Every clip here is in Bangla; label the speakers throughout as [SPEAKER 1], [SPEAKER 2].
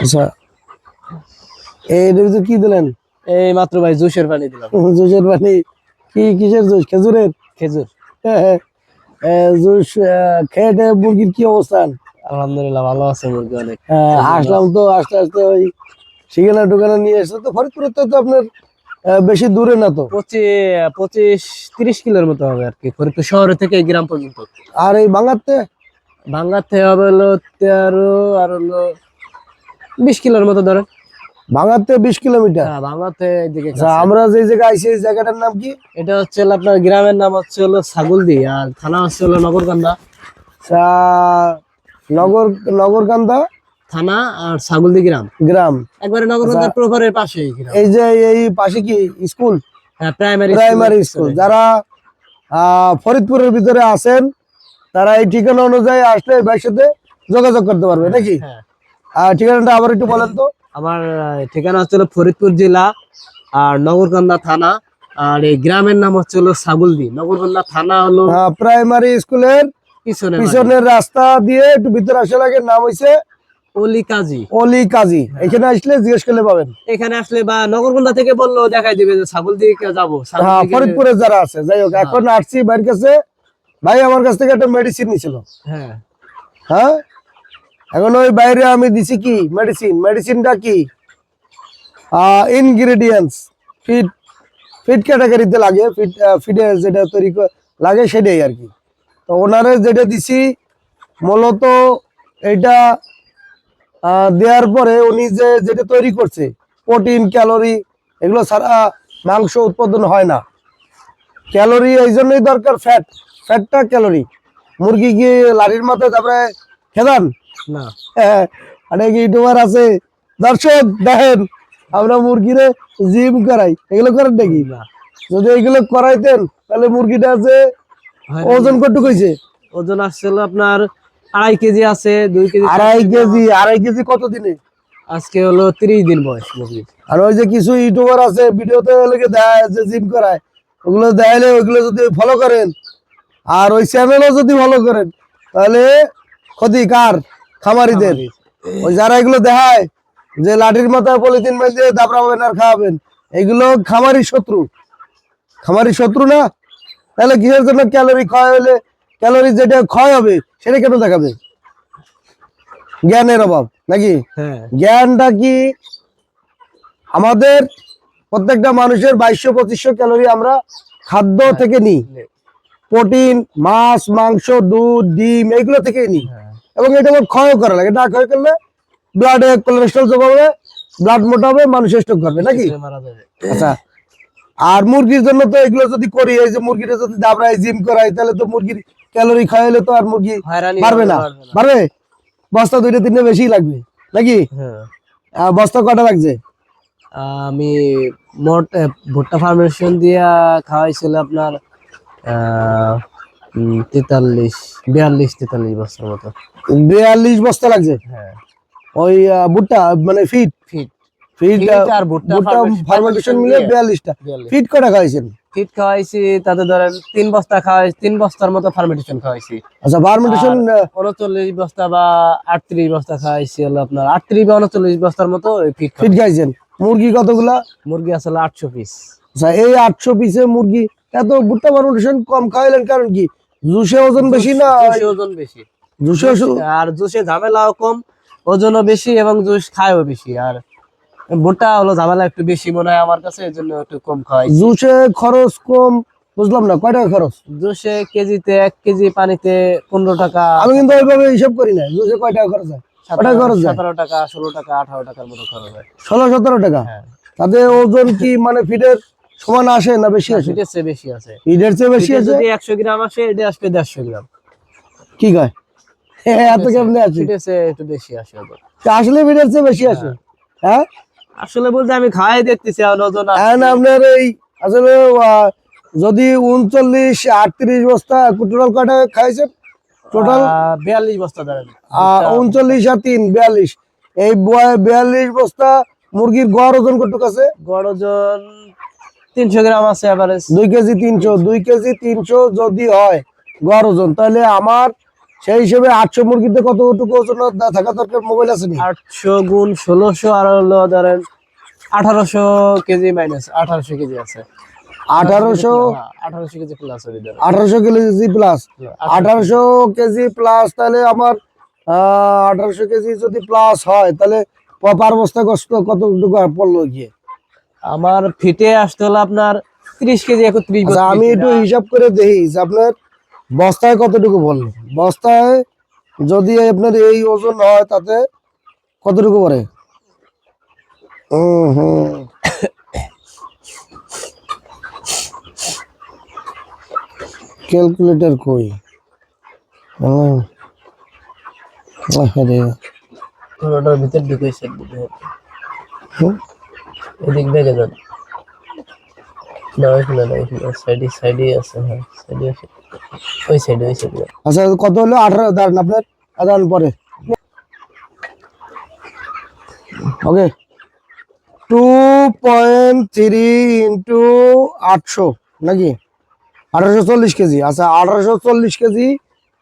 [SPEAKER 1] আচ্ছা। এটার ভিতরে কি দিলেন?
[SPEAKER 2] এই মাত্র ভাই জুসের পানি দিলাম।
[SPEAKER 1] জুসের পানি। কি কিসের জুস? খেজুরের?
[SPEAKER 2] খেজুর।
[SPEAKER 1] জুস খেয়ে মুরগির কি অবস্থান?
[SPEAKER 2] আলহামদুলিল্লাহ ভালো আছে মুরগি অনেক।
[SPEAKER 1] আসলাম তো আস্তে আস্তে ওই সিঙ্গালা টুকানা নিয়ে এসে তো ফরিদপুরের তো আপনার বেশি দূরে না তো?
[SPEAKER 2] পঁচিশ পঁচিশ তিরিশ কিলোর মতো হবে আর কি ফরিদপুর শহর থেকে গ্রাম পর্যন্ত।
[SPEAKER 1] আর এই
[SPEAKER 2] ভাঙ্গার থেকে হবে হলো তেরো আর হলো বিশ কিলোর মতো ধরেন।
[SPEAKER 1] ভাঙাতে বিশ কিলোমিটার?
[SPEAKER 2] হ্যাঁ এদিকে
[SPEAKER 1] আচ্ছা আমরা যে জায়গায় আইছি এই জায়গাটার নাম কি?
[SPEAKER 2] এটা হচ্ছে আপনার গ্রামের নাম হচ্ছে হলো ছাগলদি আর থানা হচ্ছে হলো নগরকান্দা।
[SPEAKER 1] আচ্ছা, নগর নগরকান্দা?
[SPEAKER 2] থানা আর ছাগলদি গ্রাম।
[SPEAKER 1] গ্রাম।
[SPEAKER 2] একবারে নগরকান্দা প্রভারের পাশে এই গ্রাম।
[SPEAKER 1] এই যে এই পাশে কি? স্কুল?
[SPEAKER 2] হ্যাঁ প্রাইমারি
[SPEAKER 1] প্রাইমারি স্কুল যারা আহ, ফরিদপুরের ভিতরে আছেন তারা এই ঠিকানা অনুযায়ী আসলে ভাইয়ের সাথে যোগাযোগ করতে পারবে নাকি?
[SPEAKER 2] হ্যাঁ।
[SPEAKER 1] ঠিকানাটা আবার একটু বলেন তো।
[SPEAKER 2] আমার ঠিকানা হচ্ছে ফরিদপুর জেলা আর নগরকান্দা থানা আর এই গ্রামের নাম হচ্ছে হলো ছাগলদি নগরকান্দা থানা হলো
[SPEAKER 1] প্রাইমারি স্কুলের
[SPEAKER 2] পিছনে
[SPEAKER 1] পিছনের রাস্তা দিয়ে একটু ভিতরে আসা লাগে নাম হইছে
[SPEAKER 2] অলি কাজী।
[SPEAKER 1] অলি কাজী। এখানে আসলে জিজ্ঞেস করলে পাবেন।
[SPEAKER 2] এখানে আসলে বা নগরকান্দা থেকে বলল দেখাই দিবে যে ছাগল দিকে যাব
[SPEAKER 1] হ্যাঁ ফরিদপুরে যারা আছে যাই হোক এখন আসছি ভাইয়ের কাছে। ভাই আমার কাছ থেকে একটা মেডিসিন নিছিল।
[SPEAKER 2] হ্যাঁ।
[SPEAKER 1] হ্যাঁ? এখন ওই বাইরে আমি দিছি কি? মেডিসিন মেডিসিনটা কি? ইনগ্রেডিয়েন্টস ফিট ফিট ক্যাটাগরিতে লাগে। ফিট ফিডে যেটা তৈরি লাগে সেটাই আর কি। তো ওনারে যেটা দিছি, মূলত এটা দেওয়ার পরে উনি যে, যেটা তৈরি করছে প্রোটিন ক্যালোরি এগুলো ছাড়া মাংস উৎপাদন হয় না। ক্যালোরি এই জন্যই দরকার ফ্যাট ফ্যাটটা ক্যালোরি মুরগি কি লাঠির মাথায় তারপরে খেদান?
[SPEAKER 2] না।
[SPEAKER 1] হ্যাঁ, অনেক ইউটিউবার আছে। দর্শক দেখেন আমরা মুরগিরে জিম করাই। এগুলো করেন নাকি?
[SPEAKER 2] না।
[SPEAKER 1] যদি এগুলো করাইতেন তাহলে মুরগিটা যে
[SPEAKER 2] হয়।
[SPEAKER 1] ওজন কতটুকু হয়েছে?
[SPEAKER 2] ওজন আসছে হলো আপনার আড়াই কেজি আছে দুই কেজি
[SPEAKER 1] আড়াই কেজি আড়াই কেজি কত দিনে?
[SPEAKER 2] আজকে হলো তিরিশ দিন বয়স মুরগির
[SPEAKER 1] আর ওই যে কিছু ইউটিউবার আছে ভিডিওতে লেগে দেয় যে জিম করায়। ওগুলো দেখাইলে ওইগুলো যদি ফলো করেন আর ওই চ্যানেলও যদি ফলো করেন তাহলে ক্ষতি কার খামারিদের। ওই যারা এগুলো দেখায় যে লাঠির মাথায় পলিথিন মেজে দাবড়াবেন আর খাওয়াবেন এগুলো খামারি শত্রু। খামারি শত্রু না? তাহলে কিসের জন্য ক্যালোরি ক্ষয় হলে ক্যালোরি যেটা ক্ষয় হবে সেটা কেন দেখাবে? জ্ঞানের অভাব নাকি?
[SPEAKER 2] হ্যাঁ।
[SPEAKER 1] জ্ঞানটা কি? আমাদের প্রত্যেকটা মানুষের বাইশশো পঁচিশশো ক্যালোরি আমরা খাদ্য থেকে নিই। প্রোটিন মাছ মাংস দুধ ডিম এইগুলো থেকে নিই।
[SPEAKER 2] হ্যাঁ।
[SPEAKER 1] এবং এটা আবার ক্ষয় করা লাগে। না ক্ষয় করলে ব্লাডে কোলেস্ট্রল জমাবে ব্লাড মোটা হবে মানুষ স্ট্রোক করবে নাকি? আচ্ছা। আর মুরগির জন্য তো এগুলো যদি করি এই যে মুরগিটা যদি দাবড়াই জিম করাই তাহলে তো মুরগির ক্যালোরি খাওয়াইলে তো আর মুরগি পারবে না।
[SPEAKER 2] পারবে
[SPEAKER 1] বস্তা দুইটা তিনটে বেশি লাগবে নাকি?
[SPEAKER 2] হ্যাঁ।
[SPEAKER 1] বস্তা কটা লাগছে?
[SPEAKER 2] আমি মোট ভুট্টা ফার্মেশন দিয়া খাওয়াইছিল আপনার তেতাল্লিশ বিয়াল্লিশ তেতাল্লিশ বছর মতো।
[SPEAKER 1] বিয়াল্লিশ বস্তা লাগছে?
[SPEAKER 2] হ্যাঁ।
[SPEAKER 1] ওই ভুট্টা মানে ফিট?
[SPEAKER 2] ফিট।
[SPEAKER 1] ফিট
[SPEAKER 2] ফিট আর ভুট্টা
[SPEAKER 1] ভুট্টা ফার্মেন্টেশন মিলে বিয়াল্লিশটা। ফিট কটা খাইছেন
[SPEAKER 2] ফিট খাওয়াইছি তাতে ধরেন তিন বস্তা খাওয়াই তিন বস্তার মতো ফার্মেন্টেশন খাওয়াইছি।
[SPEAKER 1] আচ্ছা ফার্মেন্টেশন
[SPEAKER 2] উনচল্লিশ বস্তা বা আটত্রিশ বস্তা খাওয়াইছি হলো আপনার আটত্রিশ বা উনচল্লিশ বস্তার মতো ফিট
[SPEAKER 1] ফিট খাইছেন? মুরগি কতগুলা?
[SPEAKER 2] মুরগি আসলে আটশো পিস
[SPEAKER 1] আচ্ছা এই আটশো পিসে মুরগি এত ভুট্টা ফার্মেন্টেশন কম খাইলেন কারণ কি? জুসে ওজন বেশি না?
[SPEAKER 2] ওজন বেশি।
[SPEAKER 1] জুসে
[SPEAKER 2] আর জুসে ঝামেলাও কম ওজনও বেশি এবং জুস খায়ও বেশি। আর ভুট্টা হলো ঝামেলা একটু বেশি মনে হয় আমার কাছে এই জন্য একটু কম খাওয়াই।
[SPEAKER 1] জুসে খরচ কম বুঝলাম না কয় টাকা খরচ?
[SPEAKER 2] জুসে কেজিতে এক কেজি পানিতে পনেরো টাকা।
[SPEAKER 1] আমি কিন্তু ওইভাবে হিসাব করি না জুসে কয় টাকা খরচ হয়?
[SPEAKER 2] সতেরো টাকা ষোলো টাকা আঠারো টাকার মতো খরচ হয়।
[SPEAKER 1] ষোলো সতেরো টাকা?
[SPEAKER 2] হ্যাঁ।
[SPEAKER 1] তাতে ওজন কি মানে ফিটের সমান আসে না বেশি আসে?
[SPEAKER 2] ফিটের চেয়ে বেশি আছে।
[SPEAKER 1] ফিটের চেয়ে বেশি আছে
[SPEAKER 2] যদি একশো গ্রাম আসে এটা আসবে দেড়শো গ্রাম।
[SPEAKER 1] কি কয়? এত কেমনে আছে?
[SPEAKER 2] একটু বেশি আসে
[SPEAKER 1] আসলে ফিটের চেয়ে বেশি আসে হ্যাঁ?
[SPEAKER 2] আসলে বলতে আমি খাওয়াই দেখতেছি ওজন
[SPEAKER 1] আপনার এই আসলে যদি উনচল্লিশ আটত্রিশ বস্তা টোটাল কয়টা খাইছেন টোটাল
[SPEAKER 2] বিয়াল্লিশ বস্তা ধরেন।
[SPEAKER 1] উনচল্লিশ আর তিন বিয়াল্লিশ। এই বয়- বিয়াল্লিশ বস্তা মুরগির গড় ওজন কতটুকু আছে?
[SPEAKER 2] গড় ওজন তিনশো গ্রাম আছে
[SPEAKER 1] দুই কেজি তিনশো দুই কেজি তিনশো যদি হয় গড় ওজন তাহলে আমার সেই হিসেবে আটশো মুরগিতে কতটুকু ওজন থাকা দরকার? মোবাইল আছে
[SPEAKER 2] আটশো গুণ ষোলোশো আর হলো ধরেন আঠারোশো কেজি মাইনাস আঠারোশো কেজি আছে।
[SPEAKER 1] আঠারোশো
[SPEAKER 2] হ্যাঁ, আঠারোশো কেজি প্লাস
[SPEAKER 1] আঠারোশো কেজি প্লাস আঠারোশো কেজি। প্লাস তাহলে আমার আঠারোশো কেজি যদি প্লাস হয় তাহলে প- পার বস্তা কষ্ট কতটুকু পড়ল গিয়ে
[SPEAKER 2] আমার ফিটে আসতে হলো আপনার ত্রিশ কেজি
[SPEAKER 1] আচ্ছা আমি একটু হিসাব করে দেখি আপনার বস্তায় কতটুকু বলল বস্তায় যদি আপনার এই ওজন হয় তাতে কতটুকু হুম। ক্যালকুলেটর কই। আহারে।
[SPEAKER 2] ওটার ভিতর ঢুকেছে। এদিক দেখে যান। না ওইখানে না ওইখানে সাইডে সাইডে আছে হ্যাঁ সাইডে আছে। ওই সাইডে ওই সাইডে
[SPEAKER 1] আচ্ছা কত হলো? আঠারো দাঁড়ান আপনার দাঁড়ান পরে। Okay. Two point three into আটশো নাকি? আঠারোশো চল্লিশ কেজি। আচ্ছা আঠারোশো চল্লিশ কেজি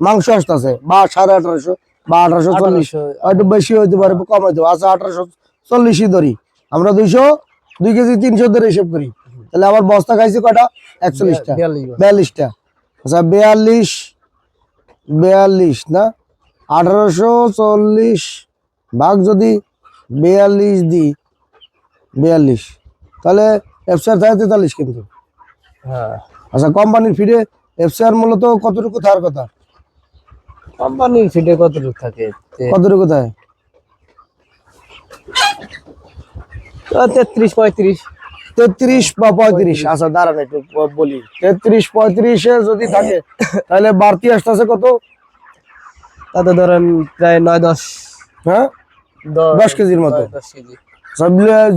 [SPEAKER 1] মাংস আসতেছে। বা সাড়ে আঠারোশো বা আঠারোশো চল্লিশ। একটু বেশি হইতে পারে কম হইতে পারে। আচ্ছা আঠারোশো চল্লিশই ধরি। আমরা দুইশো দুই কেজি তিনশো ধরে হিসেব করি। তাহলে আমার বস্তা খাইছি কটা একচল্লিশটা। বিয়াল্লিশটা। আচ্ছা বিয়াল্লিশ বিয়াল্লিশ না? আঠারোশো চল্লিশ ভাগ যদি বিয়াল্লিশ দিই বিয়াল্লিশ তাহলে এফসিআর থাকে তেতাল্লিশ কিন্তু।
[SPEAKER 2] হ্যাঁ।
[SPEAKER 1] আচ্ছা কোম্পানির ফিরে এফসিআর মূলত কতটুকু থাকার কথা?
[SPEAKER 2] কোম্পানির ফিটে কতটুকু থাকে?
[SPEAKER 1] কতটুকু থাকে
[SPEAKER 2] তেত্রিশ পঁয়ত্রিশ।
[SPEAKER 1] তেত্রিশ বা পঁয়ত্রিশ। আচ্ছা দাঁড়ান একটু বলি। তেত্রিশ পঁয়ত্রিশে যদি থাকে তাহলে বাড়তি আসতেছে কত?
[SPEAKER 2] তাতে ধরেন প্রায় নয় দশ।
[SPEAKER 1] হ্যাঁ? দশ কেজির মতো।
[SPEAKER 2] দশ কেজি।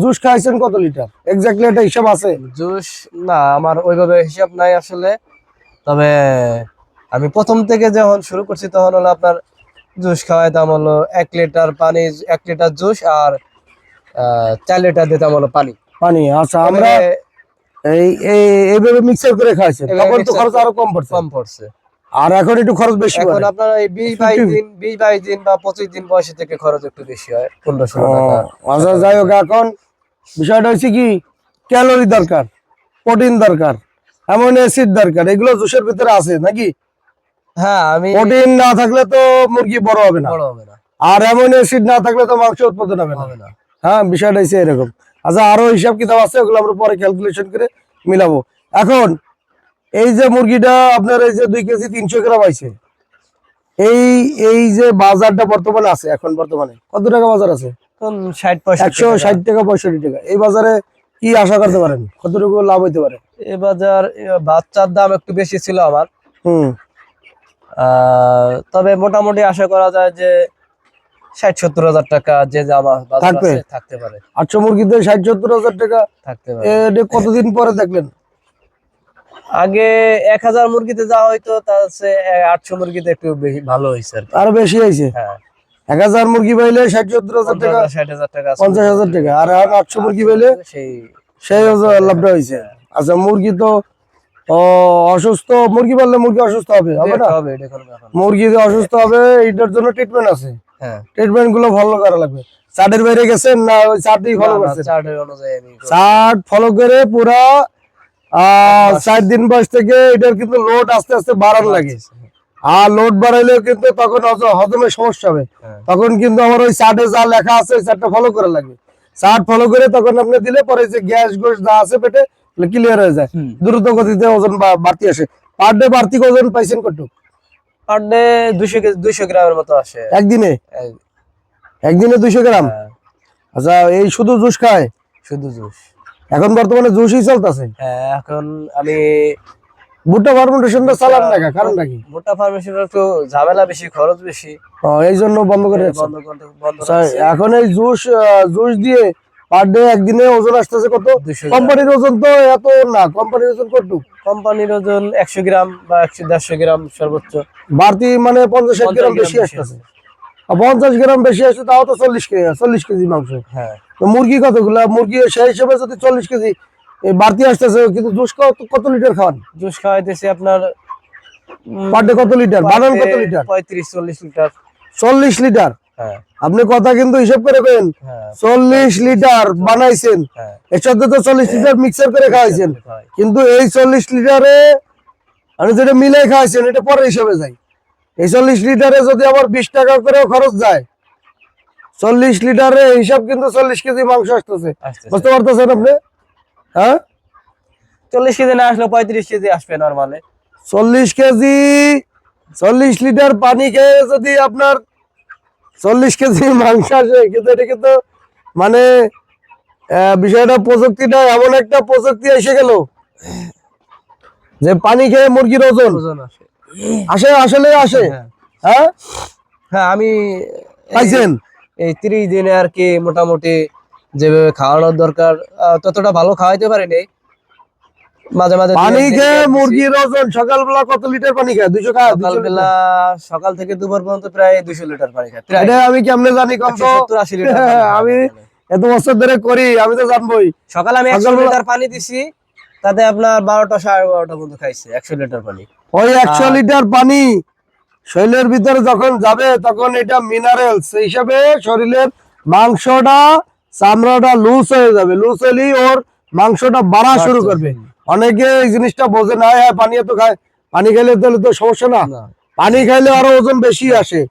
[SPEAKER 1] জুস খাইছেন কত লিটার? এক্স্যাক্টলি একটা হিসাব আছে?
[SPEAKER 2] জুস না আমার ওইভাবে হিসাব নাই আসলে। তবে আমি প্রথম থেকে যখন শুরু করছি তখন হলো আপনার জুস খাওয়াইতাম হলো এক লিটার পানি এক লিটার জুস আর চার লিটার দিতাম হলো পানি।
[SPEAKER 1] পানি আচ্ছা আমরা এই এই- এইভাবে মিক্সার করে
[SPEAKER 2] এভাবে
[SPEAKER 1] তখন তো খরচ আরও কম পড়ছে।
[SPEAKER 2] কম পড়ছে।
[SPEAKER 1] আর এখন একটু খরচ বেশি
[SPEAKER 2] এখন আপনার এই বিশ বাইশ
[SPEAKER 1] 50
[SPEAKER 2] দিন বিশ বাইশ দিন বা পঁচিশ দিন বয়সে থেকে খরচ একটু বেশি হয় পনেরো ষোলো টাকা।
[SPEAKER 1] আচ্ছা যাই হোক এখন বিষয়টা হচ্ছে কি ক্যালোরি দরকার প্রোটিন দরকার এমন অ্যাসিড দরকার এগুলো জুসের ভিতরে আছে নাকি?
[SPEAKER 2] হ্যাঁ আমি
[SPEAKER 1] প্রোটিন না থাকলে তো মুরগি বড় হবে না।
[SPEAKER 2] বড় হবে না।
[SPEAKER 1] আর এমন অ্যাসিড না থাকলে তো মাংস উৎপাদন হবে না।
[SPEAKER 2] হবে না।
[SPEAKER 1] হ্যাঁ বিষয়টা হচ্ছে এরকম। আচ্ছা আরও হিসাব কিতাব আছে ওগুলো আমরা পরে ক্যালকুলেশন করে মিলাবো। এখন এই যে মুরগিটা আপনার এই যে দুই কেজি তিনশো গ্রাম আছে এই এই যে বাজারটা বর্তমানে আছে এখন বর্তমানে কত টাকা বাজার আছে? একশো ষাট টাকা পঁয়ষট্টি টাকা। এই বাজারে কি আশা করতে পারেন? কতটুকু লাভ হইতে পারে?
[SPEAKER 2] এ বাজার বাচ্চার দাম একটু বেশি ছিল আমার।
[SPEAKER 1] হুম।
[SPEAKER 2] আহ, তবে মোটামুটি আশা করা যায় যে ষাট সত্তর হাজার টাকা যে জামা বাজার
[SPEAKER 1] থাকবে?
[SPEAKER 2] আছে থাকতে পারে।
[SPEAKER 1] আটশো মুরগিতে ষাট সত্তর হাজার টাকা?
[SPEAKER 2] থাকতে পারে।
[SPEAKER 1] কতদিন পরে দেখলেন?
[SPEAKER 2] আগে এক হাজার মুরগিতে তার আটশো মুরগিতে একটু বেশি ভালো হয়েছে আর
[SPEAKER 1] আরও বেশি হয়েছে
[SPEAKER 2] হ্যাঁ।
[SPEAKER 1] এক হাজার মুরগি পাইলে ষাট সত্তর হাজার টাকা
[SPEAKER 2] ষাট হাজার টাকা
[SPEAKER 1] পঞ্চাশ হাজার টাকা। আর আটশো মুরগি পাইলে
[SPEAKER 2] সেই
[SPEAKER 1] সেই লাভটা হয়েছে আচ্ছা মুরগি তো অসুস্থ মুরগি পাললে মুরগি অসুস্থ হবে হবে না? মুরগি যে অসুস্থ হবে এটার জন্য ট্রিটমেন্ট আছে।
[SPEAKER 2] হ্যাঁ
[SPEAKER 1] ট্রিটমেন্টগুলো ভালো করা লাগবে। চাটের বাইরে গেছেন না ওই চারটি ফলো করছেন?
[SPEAKER 2] চার্টের অনুযায়ী
[SPEAKER 1] চার্ট ফলো করে পুরা চার দিন বয়স থেকে এটার কিন্তু লোড আস্তে আস্তে বাড়ানো লাগে। আর লোড বাড়াইলেও কিন্তু তখন হজ- হজমের সমস্যা হবে।
[SPEAKER 2] হ্যাঁ।
[SPEAKER 1] তখন কিন্তু আমার ওই চার্টে যা লেখা আছে ওই চার্টটা ফলো করা লাগবে। চার্ট ফলো করে তখন আপনি দিলে পরে যে গ্যাস গোস যা আছে পেটে ক্লিয়ার হয়ে যায়। দ্রুত গতিতে ওজন বাড়তি আসে। পার ডে বাড়তি ওজন পাইছেন কত?
[SPEAKER 2] পার ডে দুশো কেজি দুশো গ্রামের মতো আসে।
[SPEAKER 1] একদিনে? একদিনে দুইশো গ্রাম?
[SPEAKER 2] হ্যাঁ,
[SPEAKER 1] আচ্ছা এই শুধু জুস খায়?
[SPEAKER 2] শুধু জুস।
[SPEAKER 1] এখন বর্তমানে জুসই চলতেছে?
[SPEAKER 2] হ্যাঁ এখন আমি
[SPEAKER 1] ভুট্টা ফার্মেন্টেশনটা চালান না কারণটা কি?
[SPEAKER 2] ভুট্টা একটু ঝামেলা বেশি খরচ বেশি।
[SPEAKER 1] ও, এই জন্য বন্ধ করে
[SPEAKER 2] বন্ধ বন্ধ
[SPEAKER 1] আচ্ছা, এখন এই জুস জুস দিয়ে পার ডে একদিনে ওজন আসতেছে কত? কোম্পানির ওজন তো এত না কোম্পানির ওজন কত
[SPEAKER 2] কোম্পানির ওজন একশো গ্রাম বা একশো দেড়শো গ্রাম সর্বোচ্চ।
[SPEAKER 1] বাড়তি মানে পঞ্চাশ ষাট গ্রাম বেশি আসতেছে। পঞ্চাশ গ্রাম বেশি আসছে তাও তো চল্লিশ কেজি চল্লিশ কেজি মাংস।
[SPEAKER 2] হ্যাঁ।
[SPEAKER 1] তো মুরগি কতগুলা? মুরগি সেই হিসেবে যদি চল্লিশ কেজি বাড়তি আসতেছে কিন্তু জুস কত কত লিটার খাওয়ান
[SPEAKER 2] জুস খাওয়াইতেছি আপনার
[SPEAKER 1] পার ডে কত লিটার? বানান কত লিটার?
[SPEAKER 2] পঁয়ত্রিশ চল্লিশ লিটার।
[SPEAKER 1] চল্লিশ লিটার। আপনি কথা কিন্তু হিসাব করে কেন
[SPEAKER 2] হ্যাঁ।
[SPEAKER 1] চল্লিশ লিটার বানাইছেন।
[SPEAKER 2] হ্যাঁ।
[SPEAKER 1] এর সাথে তো চল্লিশ লিটার মিক্সার করে খাওয়াইছেন। কিন্তু এই চল্লিশ লিটারে আমি যেটা মিলাই খাওয়াইছেন এটা পরে হিসাবে যায়। এই চল্লিশ লিটারে যদি আবার বিশ টাকা করেও খরচ যায় চল্লিশ লিটারে হিসাব কিন্তু চল্লিশ কেজি মাংস আসতেছে।
[SPEAKER 2] আসতেছে।
[SPEAKER 1] বুঝতে পারতেছেন আপনি? হ্যাঁ?
[SPEAKER 2] চল্লিশ কেজি না আসলে পঁয়ত্রিশ কেজি আসবে নর্মালে
[SPEAKER 1] চল্লিশ কেজি চল্লিশ লিটার পানি খেয়ে যদি আপনার চল্লিশ কেজি মাংস আসে কিন্তু এটা কিন্তু মানে বিষয়টা প্রযুক্তিটা এমন একটা প্রযুক্তি এসে গেল যে পানি খেয়ে মুরগির ওজন
[SPEAKER 2] ওজন আসে।
[SPEAKER 1] আসে আসলে আসে।
[SPEAKER 2] হ্যাঁ।
[SPEAKER 1] হ্যাঁ?
[SPEAKER 2] হ্যাঁ আমি
[SPEAKER 1] পাইছেন?
[SPEAKER 2] এই তিরিশ দিনে আর কি মোটামুটি যেভাবে খাওয়ানোর দরকার ততটা ভালো খাওয়াইতে পারিনি। মাঝে মাঝে
[SPEAKER 1] পানি খেয়ে
[SPEAKER 2] gap দিছি।
[SPEAKER 1] মুরগির ওজন সকালবেলা কত লিটার পানি খায়? দুইশো খায়
[SPEAKER 2] সকালবেলা সকাল থেকে দুপুর পর্যন্ত প্রায় দুশো লিটার পানি খায়
[SPEAKER 1] এটা আমি কেমনে জানি কম তো?
[SPEAKER 2] 170 80 লিটার
[SPEAKER 1] আমি এত বছর ধরে করি আমি তো জানবোই।
[SPEAKER 2] সকালে আমি একশো লিটার পানি দিছি তাতে আপনার বারোটা সাড়ে বারোটা পর্যন্ত খাইছে একশো লিটার পানি।
[SPEAKER 1] ওই একশো লিটার পানি শরীরের ভিতরে যখন যাবে তখন এটা মিনারেলস হিসাবে শরীরের মাংসটা চামড়াটা লুজ হয়ে যাবে। লুজ হলেই ওর মাংসটা বাড়া শুরু করবে। অনেকে এই জিনিসটা বোঝে না হ্যাঁ পানি এত খায় পানি খেলে তাহলে তো সমস্যা না। পানি খাইলে আরও ওজন বেশি আসে।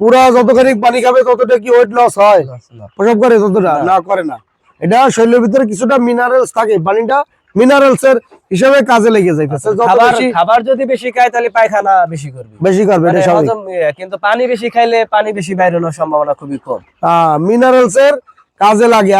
[SPEAKER 1] পুরা যতখানি পানি খাবে ততটা কি ওয়েট লস হয়। প্রসব করে ততটা
[SPEAKER 2] না।
[SPEAKER 1] করে না। এটা শরীরের ভিতরে কিছুটা মিনারেলস থাকে। পানিটা মিনারেলস এর হিসাবে কাজে লেগে যাইতেছে
[SPEAKER 2] খাবার যদি বেশি খায় তাহলে পায়খানা বেশি করবে।
[SPEAKER 1] বেশি করবে এটা
[SPEAKER 2] মানে
[SPEAKER 1] স্বাভাবিক।
[SPEAKER 2] কিন্তু পানি বেশি খাইলে পানি বেশি বাইরে হওয়ার সম্ভাবনা খুবই কম।
[SPEAKER 1] মিনারেলস এর কাজে লাগে।